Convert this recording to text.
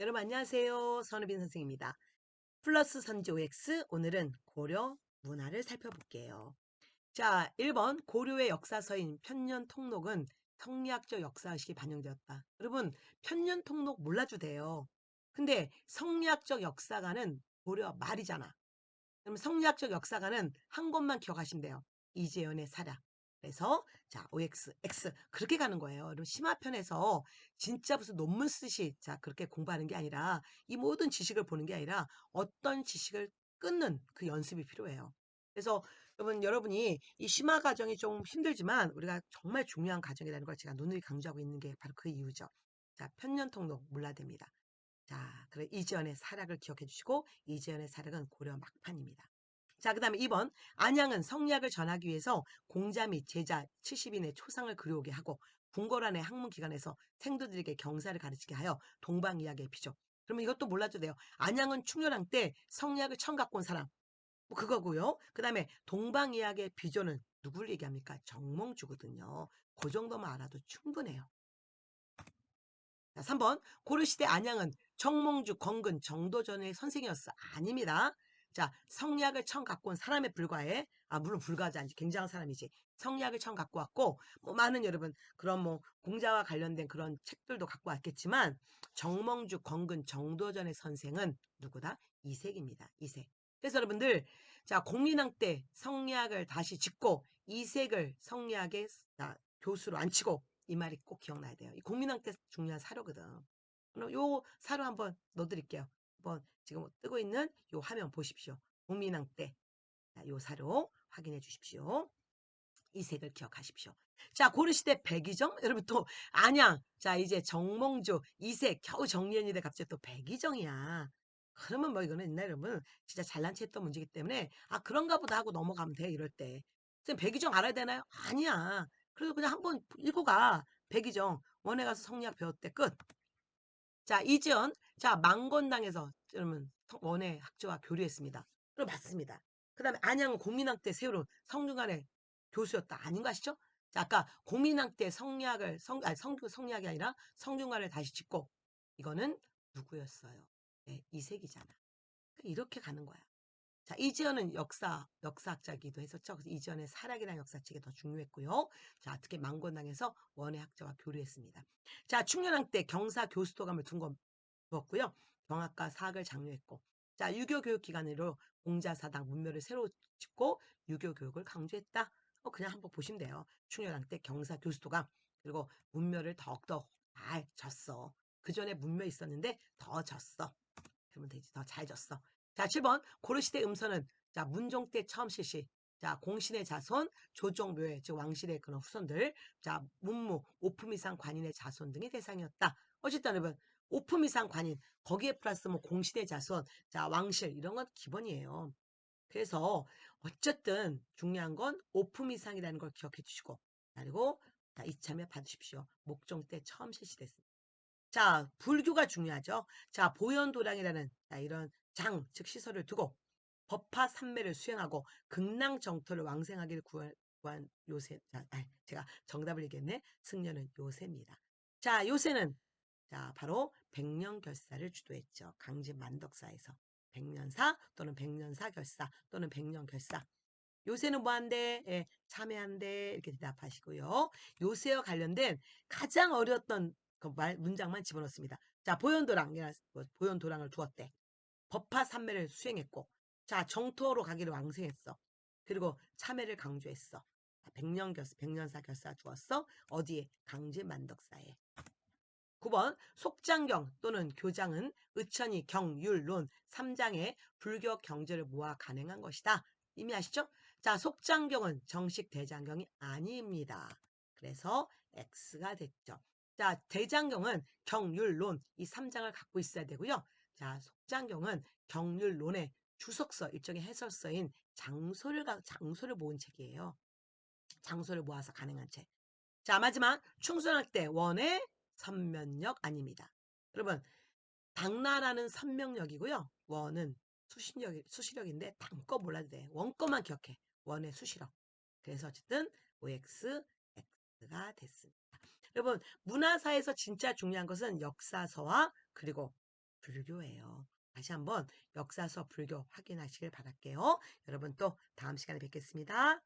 여러분 안녕하세요. 선우빈 선생입니다. 플러스 선지 OX 오늘은 고려 문화를 살펴볼게요. 자, 1번 고려의 역사서인 편년 통록은 성리학적 역사의식이 반영되었다. 여러분 편년 통록 몰라도 돼요. 근데 성리학적 역사가는 고려 말이잖아. 그럼 성리학적 역사가는 한 것만 기억하시면 돼요. 이재현의 사략. 그래서 자 OX, X 그렇게 가는 거예요. 그럼 심화편에서 진짜 무슨 논문 쓰시 자 그렇게 공부하는 게 아니라 이 모든 지식을 보는 게 아니라 어떤 지식을 끊는 그 연습이 필요해요. 그래서 여러분 여러분이 이 심화 과정이 좀 힘들지만 우리가 정말 중요한 과정이라는 걸 제가 누누이 강조하고 있는 게 바로 그 이유죠. 자 편년 통독 몰라야 됩니다. 자, 그래 이재현의 사략을 기억해 주시고 이재현의 사략은 고려 막판입니다. 자, 그 다음에 2번. 안양은 성리학을 전하기 위해서 공자 및 제자 70인의 초상을 그려오게 하고 궁궐안의 학문기관에서 생도들에게 경사를 가르치게 하여 동방이야기의 비죠. 그러면 이것도 몰라도 돼요. 안양은 충렬왕 때 성리학을 처음 갖고 온 사람. 뭐 그거고요. 그 다음에 동방이야기의 비조는 누굴 얘기합니까? 정몽주거든요. 그 정도만 알아도 충분해요. 자, 3번. 고려시대 안양은 정몽주, 건근, 정도전의 선생이었어. 아닙니다. 자, 성리학을 처음 갖고 온 사람에 불과해. 아, 물론 불과하지 않지. 굉장한 사람이지. 성리학을 처음 갖고 왔고, 뭐, 많은 여러분, 그런 뭐, 공자와 관련된 그런 책들도 갖고 왔겠지만, 정몽주, 건근, 정도전의 선생은 누구다? 이색입니다. 이색. 그래서 여러분들, 자, 공민왕 때 성리학을 다시 짓고, 이색을 성리학의 자, 교수로 앉히고, 이 말이 꼭 기억나야 돼요. 이 공민왕 때 중요한 사료거든. 그럼 요 사료 한번 넣어드릴게요. 한번 지금 뜨고 있는 요 화면 보십시오. 국민왕 때. 자, 요 사료 확인해 주십시오. 이 색을 기억하십시오. 자, 고려시대 백이정. 여러분 또 안양. 자, 이제 정몽주 이색 겨우 정리했는데 갑자기 또 백이정이야. 그러면 뭐 이거는 옛날에 여러분 진짜 잘난 체 했던 문제이기 때문에 아 그런가 보다 하고 넘어가면 돼 이럴 때. 선생님 백이정 알아야 되나요? 아니야. 그래서 그냥 한번 읽고 가. 백이정 원에 가서 성리학 배웠대 끝. 자, 이지연. 자, 망건당에서 여러분 원의 학자와 교류했습니다. 그럼 맞습니다. 그 다음에 안양은 공민왕 때 세우는 성중간의 교수였다. 아닌 거 아시죠? 자, 아까 공민왕 때 성리학을 성, 아니, 성, 성리학이 아니라 성중간을 다시 짓고 이거는 누구였어요? 네, 이색이잖아. 그러니까 이렇게 가는 거야. 자, 이지연은 역사, 역사학자기도 했었죠. 그래서 이지연의 사락이라는 역사책이 더 중요했고요. 자, 특히 망건당에서 원의 학자와 교류했습니다. 자, 충렬왕 때 경사 교수도감을 둔거 두었고요. 경학과 사학을 장려했고. 자, 유교 교육 기관으로 공자사당 문묘를 새로 짓고 유교 교육을 강조했다. 어, 그냥 한번 보시면 돼요. 충렬왕 때 경사 교수도감 그리고 문묘를 더욱더 잘 졌어. 그 전에 문묘 있었는데 더 졌어. 그러면 되지. 더 잘 졌어. 자, 7번 고려시대 음서는 자 문종 때 처음 실시. 자 공신의 자손, 조정묘의 즉 왕실의 그런 후손들, 자 문무, 오품 이상 관인의 자손 등의 대상이었다. 어쨌든 여러분 오품 이상 관인 거기에 플러스 뭐 공신의 자손, 자 왕실 이런 건 기본이에요. 그래서 어쨌든 중요한 건 오품 이상이라는 걸 기억해 주시고 그리고 자, 이참에 받으십시오. 목종 때 처음 실시됐습니다. 자, 불교가 중요하죠. 자, 보현도량이라는 자, 이런 장, 즉 시설을 두고 법화 삼매를 수행하고 극랑 정토를 왕생하기를 구한, 구한. 자, 아, 제가 정답을 얘기했네. 승려는 요새입니다. 자, 요새는 자, 바로 백년 결사를 주도했죠. 강진 만덕사에서. 백년사 또는 백년사 결사 또는 백년 결사. 요새는 뭐한대? 예, 참여한대 이렇게 대답하시고요. 요새와 관련된 가장 어려웠던 그 말, 문장만 집어넣습니다. 자, 보현도랑, 뭐 보현도랑을 두었대. 법화 삼매를 수행했고 자 정토로 가기를 왕생했어. 그리고 참회를 강조했어. 백년 결사, 백년사 결사 주었어. 어디에? 강제 만덕사에. 9번 속장경 또는 교장은 의천이 경율론 3장의 불교 경제를 모아 간행한 것이다. 이미 아시죠? 자, 속장경은 정식 대장경이 아닙니다. 그래서 X가 됐죠. 자, 대장경은 경율론 이 3장을 갖고 있어야 되고요. 자, 속장경은 경률론의 주석서, 일종의 해설서인 장소를, 장소를 모은 책이에요. 장소를 모아서 가능한 책. 자, 마지막 충순학 때 원의 선면역 아닙니다. 여러분, 당나라는 선명역이고요. 원은 수신력, 수시력인데 단거 몰라도 돼. 원거만 기억해. 원의 수시력. 그래서 어쨌든 OX, X가 됐습니다. 여러분, 문화사에서 진짜 중요한 것은 역사서와 그리고 불교예요. 다시 한번 역사 수업 불교 확인하시길 바랄게요. 여러분 또 다음 시간에 뵙겠습니다.